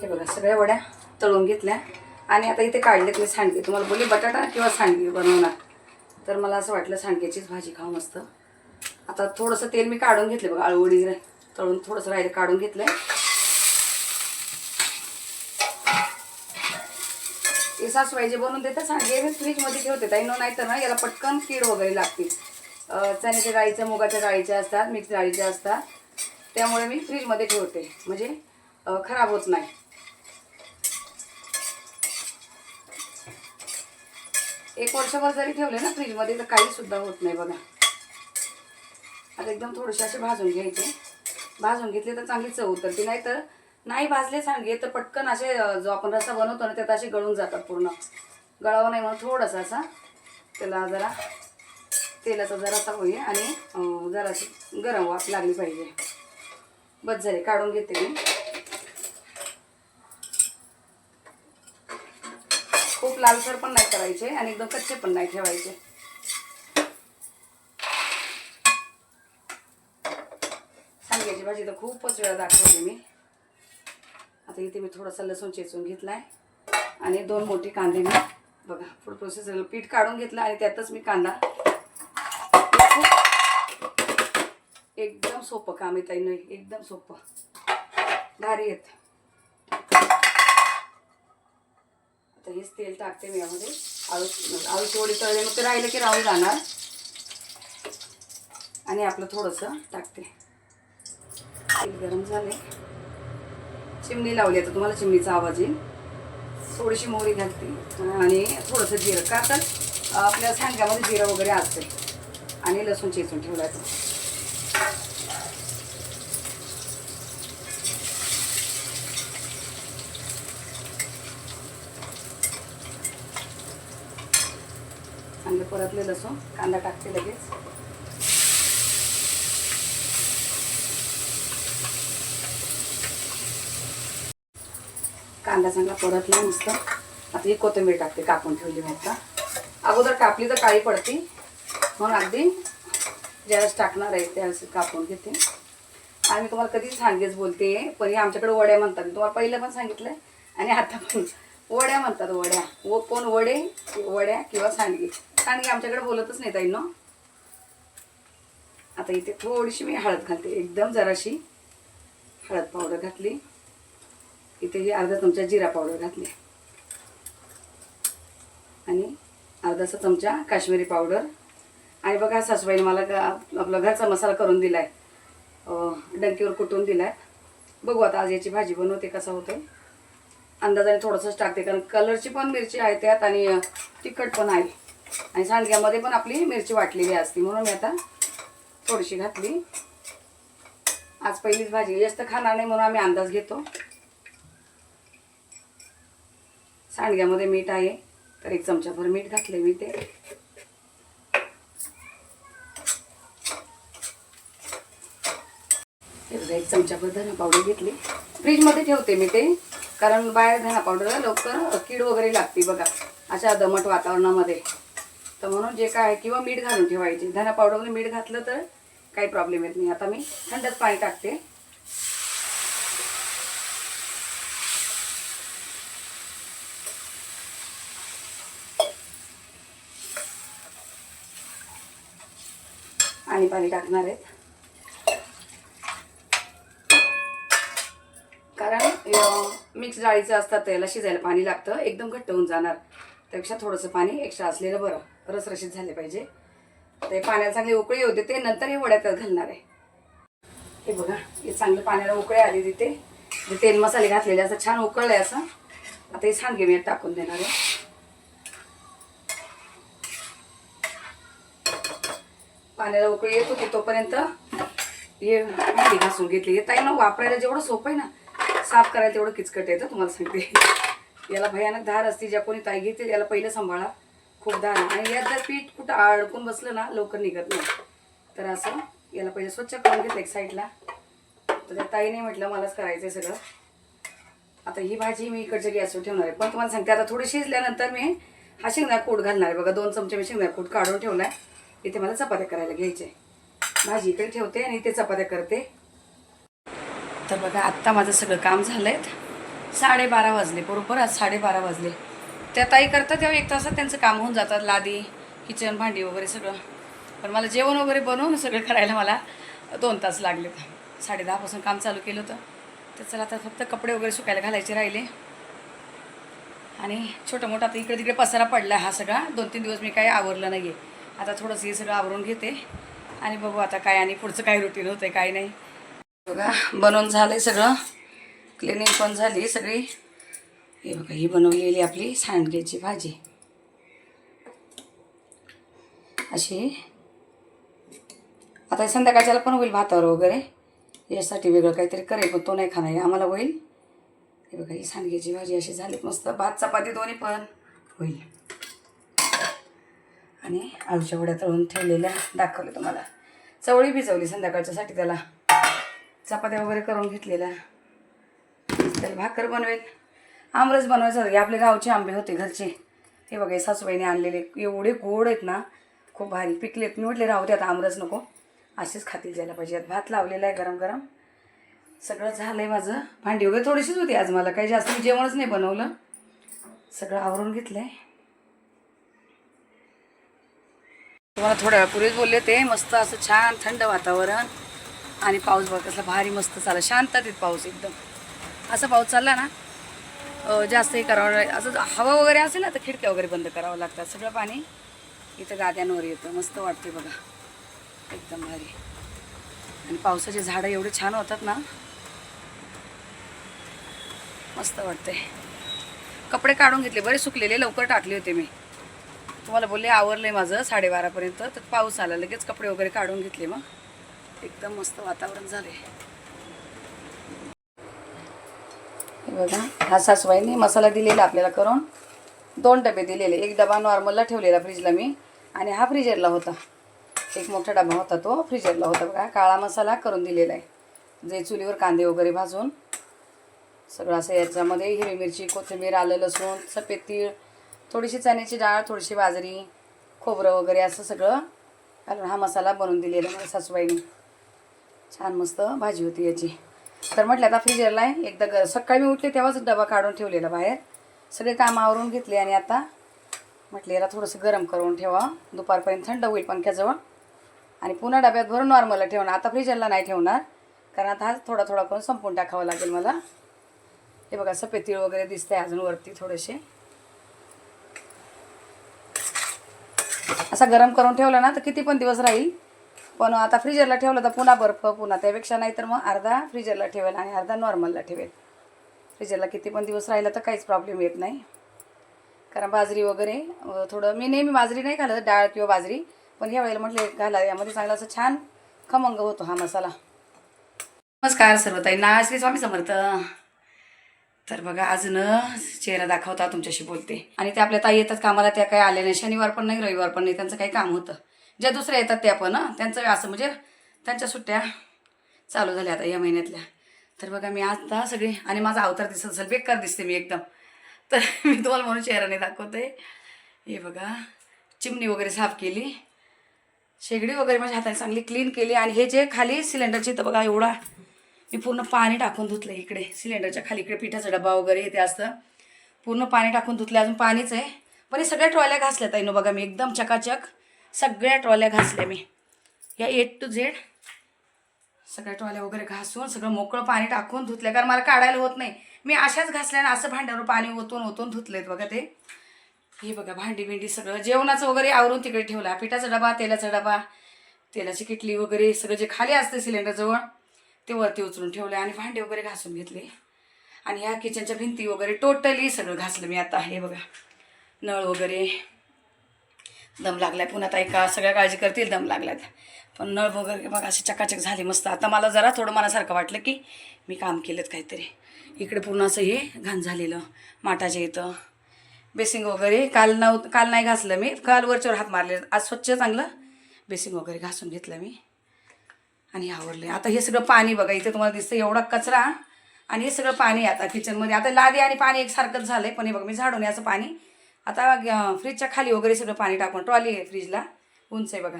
हे बघा सगळ्या वड्या तळून घेतल्या. आणि आता इथे काढलेत मी सांडगे. तुम्हाला बोलली बटाटा किंवा सांडगे बनवणार? तर मला असं वाटलं सांडग्याचीच भाजी खाऊ मस्त. आता थोडंसं तेल मी काढून घेतलं बघा आळूवडी तळून थोडंसं राहिलं काढून घेतलं हे सासूबाई जे बनवून देतात सांडगे मी फ्रीजमध्ये ठेवते. ताई नाही तर ना याला पटकन कीड वगैरे लागतील. चण्याच्या डाळीच्या मुगाच्या डाळीच्या असतात मिक्स डाळीच्या असतात. त्यामुळे मी फ्रीजमध्ये ठेवते. म्हणजे खराब होत नाही. एक वर्षभर जरी ठेवले ना फ्रीजमध्ये तर काही सुद्धा होत नाही बघा. आता एकदम थोडेसे असे भाजून घ्यायचे. भाजून घेतले तर चांगली चव उतरते नाही तर नाही भाजले सांगे तर पटकन असे जो आपण रस्सा बनवतो ना त्यात असे गळून जातात पूर्ण. गळावं नाही म्हणून थोडासा असा त्याला जरा तेलाचा जरासा होईल आणि जराशी गरम वाफ लागली पाहिजे. बस झाले काढून घेते मी. खूप लालसर पण नाही करायचे आणि एकदम कच्चे पण नाही ठेवायचे. सांग्याची भाजी तर खूपच वेळा दाखवली मी. आता इथे मी थोडासा लसूण चेचून घेतलाय आणि दोन मोठी कांदे मी. बघा फूड प्रोसेसरला पीठ काढून घेतलं आणि त्यातच मी कांदा. एकदम सोपं काम आहे एकदम सोपं. भारी येतं हेच तेल टाकते मी यामध्ये. आळू आळू थोडी तळले मग ते राहिलं की राहून जाणार. आणि आपलं थोडंसं टाकते. तेल गरम झाले. चिमणी लावली आता तुम्हाला चिमणीचा आवाज येईल. थोडीशी मोहरी घालते. आणि थोडंसं जिरं का तर आपल्या सांग्यामध्ये जिरं वगैरे असते आणि लसूण चेचून ठेवलायचं चांगले परतले लसूण कांदा टाकते लगेच. कांदा चांगला परतला मस्त. आता ही कोथिंबीर टाकते कापून ठेवली मग अगोदर कापली तर काळी पडते. म्हणून अगदी ज्यावेळेस टाकणार आहे त्यावेळेस कापून घेते. आणि तुम्हाला कधीच सांगेच बोलते पण हे आमच्याकडे वड्या म्हणतात. तुम्हाला पहिलं पण सांगितलं आणि आता पण. वड्या म्हणतात वड्या. व कोण वडे वड्या किंवा सांडगे. सांडगे आमच्याकडे बोलतच नाही ताई ना आता इथे थोडीशी मी हळद घालते. एकदम जराशी हळद पावडर घातली. इथे ही अर्धा चमचा जिरा पावडर घातली. आणि अर्धासा चमचा काश्मीरी पावडर. आणि बघा सासूबाईने मला का आपला घरचा मसाला करून दिलाय. आहे डंकीवर कुटून दिलाय. बघू आता आज याची भाजी बनवते कसा होतोय. अंदाजाने थोडंसंच टाकते कारण कलरची पण मिरची आहे त्यात आणि तिखट पण आहे. आणि सांडग्यामध्ये पण आपली मिरची वाटलेली असते. म्हणून मी आता थोडीशी घातली. आज पहिलीच भाजी. जास्त खाणार नाही म्हणून आम्ही अंदाज घेतो. सांडग्यामध्ये मीठ आहे तर एक चमचाभर मीठ घातले मी ते. एक चमचाभर धना पावडर घेतली. फ्रीजमध्ये ठेवते मी ते कारण बाहेर धना पावडरला लवकर कीड वगैरे लागते बघा अशा दमट वातावरणामध्ये. तर म्हणून जे काय किंवा मीठ घालून ठेवायचे. धना पावडरमध्ये मीठ घातलं तर काही प्रॉब्लेम येत नाही. आता मी थंडच पाणी टाकते. आणि पाणी टाकणार आहेत कारण मिक्स डाळीचं असतात त्याला शिजायला पाणी लागतं. एकदम घट्ट होऊन जाणार. त्यापेक्षा थोडंसं पाणी एक्स्ट्रा असलेलं बरं. रसरशीत झाले पाहिजे. ते पाण्याला चांगली उकळी होते ते नंतर हे वड्यात घालणार आहे. हे बघा हे चांगलं पाण्याला उकळी आली तिथे. ते तेल मसाले घातलेले असं छान उकळले असं. आता हे सांगे मी यात टाकून देणार आहे. पाण्याला उकळी येत होती तोपर्यंत हे भांडी घासून घेतली. हे ताई ना वापरायला जेवढं सोपं आहे ना साफ करायला तेवढं किचकट येतं तुम्हाला सांगते. याला भयानक धार असते ज्या कोणी ताई घेते याला पहिलं सांभाळा. खूप आणि यात जर पीठ कुठं अडकून बसलं ना लवकर निघत नाही. तर असं याला पहिले स्वच्छ करून घेतलं एक साईडला तर त्या ताईने म्हटलं मलाच करायचं आहे सगळं. आता ही भाजी मी इकडच्या गॅसवर ठेवणार आहे. पण तुम्हाला सांगते आता थोडी शिजल्यानंतर मी हा शेंगदाणा कूट घालणार आहे. बघा दोन चमचे मी शेंगदाणा कूट काढून ठेवलाय. इथे मला चपात्या करायला घ्यायचे भाजी इकडे ठेवते आणि इथे चपात्या करते. तर बघा आत्ता माझं सगळं काम झालं आहे साडेबारा वाजले बरोबर? आज साडेबारा वाजले. त्या ताई करतात तेव्हा एक तासात त्यांचं काम होऊन जातात लादी किचन भांडी वगैरे सगळं. पण मला जेवण वगैरे बनवून सगळं करायला मला दोन तास लागले. साडे दहापासून काम चालू केलं होतं. तर चला आता फक्त कपडे वगैरे सुकायला घालायचे राहिले. आणि छोटं मोठं आता इकडे तिकडे पसारा पडला हा सगळा. दोन तीन दिवस मी काही आवरलं नाही आहे आता थोडंसं हे सगळं आवरून घेते. आणि बघू आता काय आणि पुढचं काय रुटीन होतं आहे काय नाही. बघा बनवून झालं आहे सगळं. क्लिनिंग पण झाली सगळी. हे बघा ही बनवलेली आपली सांडग्याची भाजी. अशी. आता संध्याकाळच्याला पण होईल भातावर वगैरे. यासाठी वेगळं काहीतरी करेल पण तो नाही खाणार आहे. आम्हाला होईल. हे बघा ही सांडग्याची भाजी अशी झाली मस्त. भात चपाती दोन्ही पण होईल. आणि आळूच्या वड्या तळून ठेवलेल्या दाखवले तुम्हाला. चवळी भिजवली संध्याकाळच्यासाठी त्याला. चपात्या वगैरे करून घेतलेल्या. त्याला भाकर बनवेल. आमरस बनवायचं होतं. आपले गावचे आंबे होते घरचे. हे बघा सासूबाईने आणलेले. एवढे गोड आहेत ना खूप भारी पिकलेत. मी म्हटले राहू दे आता आमरस नको. असेच खातील जायला पाहिजे. भात लावलेला आहे गरम गरम सगळं झालं आहे माझं. भांडी वगैरे थोडीशीच होती आज मला. काही जास्त मी जेवणच नाही बनवलं. सगळं आवरून घेतलं आहे तुम्हाला थोड्या वेळापूर्वीच बोलले ते. मस्त असं छान थंड वातावरण. आणि पाऊस बघ कसला भारी मस्त चालला शांततेत पाऊस एकदम. असा पाऊस चालला ना जास्त हे करावं असं हवा वगैरे असेल ना तर खिडक्या वगैरे बंद करावं लागतात. सगळं पाणी इथं गाद्यांवर येतं. मस्त वाटते बघा. एकदम भारी. आणि पावसाचे झाडं एवढे छान होतात ना. मस्त वाटते कपडे काढून घेतले. बरे सुकलेले. लवकर टाकले होते मी. तुम्हाला बोलले आवरले माझं साडेबारापर्यंत. तर पाऊस आला. लगेच कपडे वगैरे काढून घेतले मग. एकदम मस्त वातावरण झाले हे बघा. हा सासवाईने मसाला दिलेला आपल्याला करून. दोन डबे दिलेले. एक डबा नॉर्मलला ठेवलेला फ्रीजला मी. आणि हा फ्रीजरला होता. एक मोठा डबा होता तो फ्रीजरला होता बघा. काळा मसाला करून दिलेला आहे. जे चुलीवर कांदे वगैरे भाजून. सगळं असं याच्यामध्ये हिरवी मिरची कोथिंबीर आलं लसूण सफेद तीळ थोडीशी चण्याची डाळ थोडीशी बाजरी खोबरं वगैरे असं सगळं घालून हा मसाला बनवून दिलेला मला सासूबाईने. छान मस्त भाजी होती याची. तर म्हटलं आता फ्रीजरला आहे. एकदा ग सकाळी मी उठले तेव्हाच डबा काढून ठेवलेला बाहेर. सगळे काम आवरून घेतले आणि आता म्हटले याला थोडंसं गरम करून ठेवा. दुपारपर्यंत थंड होईल पंख्याजवळ आणि पुन्हा डब्यात भरून नॉर्मलला ठेवणार. आता फ्रीजरला नाही ठेवणार. कारण आता हा थोडा थोडा करून संपून टाकावा लागेल मला. हे बघा सफेद तीळ वगैरे दिसते अजून वरती थोडेसे. असा गरम करून ठेवला ना तर किती पण दिवस राहील. पण आता फ्रीजरला ठेवलं तर पुन्हा बर्फ पुन्हा त्यापेक्षा नाही तर मग अर्धा फ्रीजरला ठेवेल आणि अर्धा नॉर्मलला ठेवेल. फ्रीजरला किती पण दिवस राहिला तर काहीच प्रॉब्लेम येत नाही. कारण बाजरी वगैरे थोडं मी नेहमी बाजरी नाही घालत डाळ किंवा बाजरी पण ह्या वेळेला म्हटले घाला यामध्ये चांगला असं छान खमंग होतो हा मसाला. नमस्कार सर्व ताईंना श्री स्वामी समर्थ. तर बघा आज न चेहरा दाखवता तुमच्याशी बोलते. आणि त्या आपल्या ताई येतात कामाला त्या काही आल्या नाही शनिवार पण नाही रविवार पण नाही त्यांचं काही काम होतं. ज्या दुसऱ्या येतात त्या पण त्यांचं असं म्हणजे त्यांच्या सुट्ट्या चालू झाल्या आता या महिन्यातल्या. तर बघा मी आता सगळे आणि माझा अवतार दिसत असेल बेकार दिसते मी एकदम. तर मी तुम्हाला म्हणून चेहराने दाखवते. हे बघा चिमणी वगैरे साफ केली. शेगडी वगैरे माझ्या हाताने चांगली क्लीन केली. आणि हे जे खाली सिलेंडरची तर बघा एवढा मी पूर्ण पाणी टाकून धुतलं इकडे. सिलेंडरच्या खाली इकडे पिठाचा डबा वगैरे हे ते असतं. पूर्ण पाणी टाकून धुतलं अजून पाणीच आहे. पण हे सगळ्या ट्रॉल्या घासल्या ताईनं बघा मी एकदम चकाचक. सगळ्या ट्रॉल्या घासल्या मी. या ए टू झेड सगळ्या ट्रॉल्या वगैरे घासून सगळं मोकळं पाणी टाकून धुतलं कारण मला काढायला होत नाही. मी अशाच घासल्यानं असं भांड्यावर पाणी ओतून ओतून धुतलेत बघा ते. हे बघा भांडी बिंडी सगळं. जेवणाचं वगैरे आवरून तिकडे ठेवला. पिठाचा डबा तेलाचा डबा तेलाची किटली वगैरे सगळं जे खाली असते सिलेंडरजवळ ते वरती उचलून ठेवले आणि भांडे वगैरे घासून घेतले. आणि ह्या किचनच्या भिंती वगैरे टोटली सगळं घासलं मी आता. हे बघा नळ वगैरे दम लागलाय. पुन्हा ताई का सगळ्या काळजी करतील? दम लागल्यात पण नळ वगैरे बघा अशी चकाचक झाली मस्त. आता मला जरा थोडं मनासारखं वाटलं की मी काम केलं काहीतरी. इकडे पूर्ण असं हे घाण झालेलं. माटाच्या इथं. बेसिंग वगैरे काल नव काल नाही घासलं मी. काल वरच्यावर हात मारले. आज स्वच्छ चांगलं बेसिंग वगैरे घासून घेतलं मी. आणि आवडले आता हे सगळं पाणी बघा इथे तुम्हाला दिसतं एवढा कचरा. आणि हे सगळं पाणी आता किचनमध्ये आता लादी आणि पाणी एकसारखंच झालं आहे पण हे बघा मी झाडून याचं पाणी. आता फ्रीजच्या खाली वगैरे सगळं पाणी टाकून ट्रॉली आहे फ्रीजला उंच आहे बघा.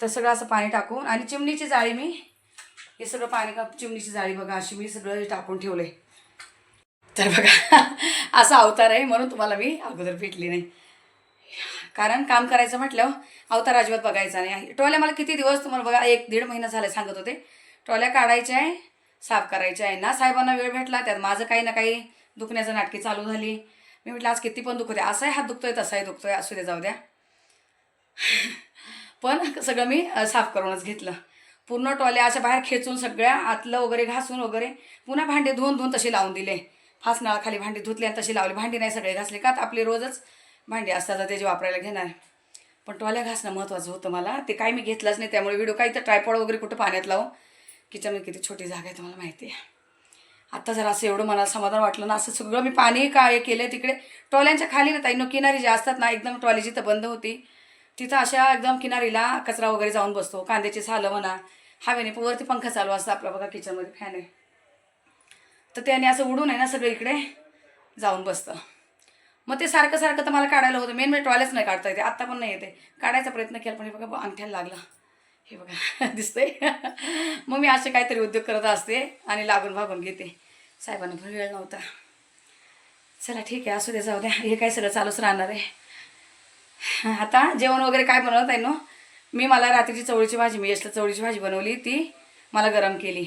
तर सगळं असं पाणी टाकून आणि चिमणीची जाळी मी हे सगळं पाणी का चिमणीची जाळी बघा अशी मी सगळं टाकून ठेवलं आहे तर बघा असा अवतार आहे म्हणून तुम्हाला मी अगोदर भेटली नाही. कारण काम करायचं म्हटल्यावर अवतार अजिबात बघायचा नाही. ट्रॉल्या मला किती दिवस तुम्हाला बघा एक दीड महिना झाला सांगत होते. ट्रॉल्या काढायच्या आहे साफ करायच्या आहे. ना साहेबांना वेळ भेटला त्यात माझं काही ना काही दुखण्याचं नाटकी चालू झाली. मी म्हटलं आज किती पण दुखते असाही हात दुखतोय तसाही दुखतोय. असू दे जाऊ द्या. पण सगळं मी साफ करूनच घेतलं. पूर्ण टॉल्या अशा बाहेर खेचून सगळ्या आतलं वगैरे घासून वगैरे पुन्हा भांडे धुवून धुवून तशी लावून दिले. फास नळाखाली भांडी धुतले आणि तशी लावली. भांडी नाही सगळे घासले. का तर आपली रोजच भांडी असतात तर जे वापरायला घेणार. पण टॉल्या घासणं महत्त्वाचं होतं मला. ते काय मी घेतलंच नाही. त्यामुळे व्हिडिओ काही तर ट्रायपॉड वगैरे कुठं पाण्यात लावून किचनमध्ये किती छोटी जागा आहे तुम्हाला माहिती आहे. आत्ता जर असं एवढं मला समाधान वाटलं ना असं सगळं मी पाणी काय केलं तिकडे? टॉल्यांच्या खाली ना ताईनो किनारी जे असतात ना एकदम टॉली जिथं बंद होती तिथं अशा एकदम किनारीला कचरा वगैरे जाऊन बसतो. कांद्याची सालं म्हणा हवेने वरती पंखा चालू असतं आपला बघा किचनमध्ये फॅन आहे. तर त्याने असं उडून आहे ना सगळं इकडे जाऊन बसतं. मग ते सारखं सारखं तर मला काढायला होतं. मेन म्हणजे टॉयलेट्स नाही काढता येते. आत्ता पण नाही येते. काढायचा प्रयत्न केला पण हे बघा अंगठ्याला लागला. हे बघा दिसतंय. मग मी असे काहीतरी उद्योग करत असते आणि लागून भागून घेते. साहेबांना पण वेळ नव्हता. चला ठीक आहे असू दे जाऊ द्या. हे काय सगळं चालूच राहणार आहे. आता जेवण वगैरे काय बनवत आहे नो? मी मला रात्रीची चवळीची भाजी मी यशला चवळीची भाजी बनवली ती मला गरम केली.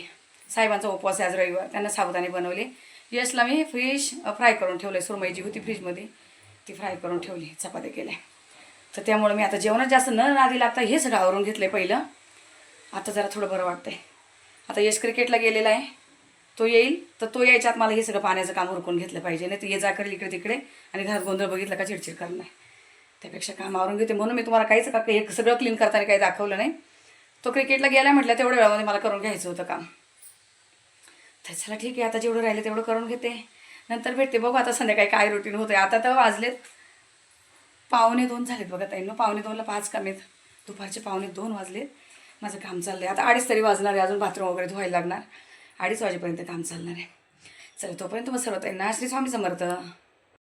साहेबांचा उपवास आहे आज रविवार त्यांना साबुदाणे बनवले. यशला मी फिश फ्राय करून ठेवले सुरमई जी होती फ्रीजमध्ये. ती फ्राय करून ठेवली चपात्या केल्या. तर त्यामुळे मी आता जेवणात जास्त न नादी लागता हे सगळं आवरून घेतलं आहे पहिलं. आता जरा थोडं बरं वाटतंय. आता यश क्रिकेटला गेलेला आहे. तो येईल. तर तो यायच्यात मला हे सगळं पाण्याचं काम उरकून घेतलं पाहिजे. नाही तर ये जा करेल इकडे तिकडे आणि घरात गोंधळ बघितलं का चिडचिड करणार त्यापेक्षा काम आवरून घेते. म्हणून मी तुम्हाला काहीच का हे सगळं क्लीन करताना काही दाखवलं नाही. तो क्रिकेटला गेला म्हटलं तेवढ्या वेळामध्ये मला करून घ्यायचं होतं काम. तर चला ठीक आहे. आता जेवढं राहिलं तेवढं करून घेते. नंतर भेटते. बघू आता संध्याकाळी काय रुटीन होतं आता तर वाजलेत. पावणे दोन झालेत बघा ताईंनो पावणे दोनला पाच कामेत दुपारचे पावणे दोन वाजलेत. माझं काम चाललं आहे आता अडीच तरी वाजणार आहे. अजून बाथरूम वगैरे धुवायला लागणार. अडीच वाजेपर्यंत काम चालणार आहे. चला तोपर्यंत मग सर्व ताईंना श्री स्वामी समर्थ.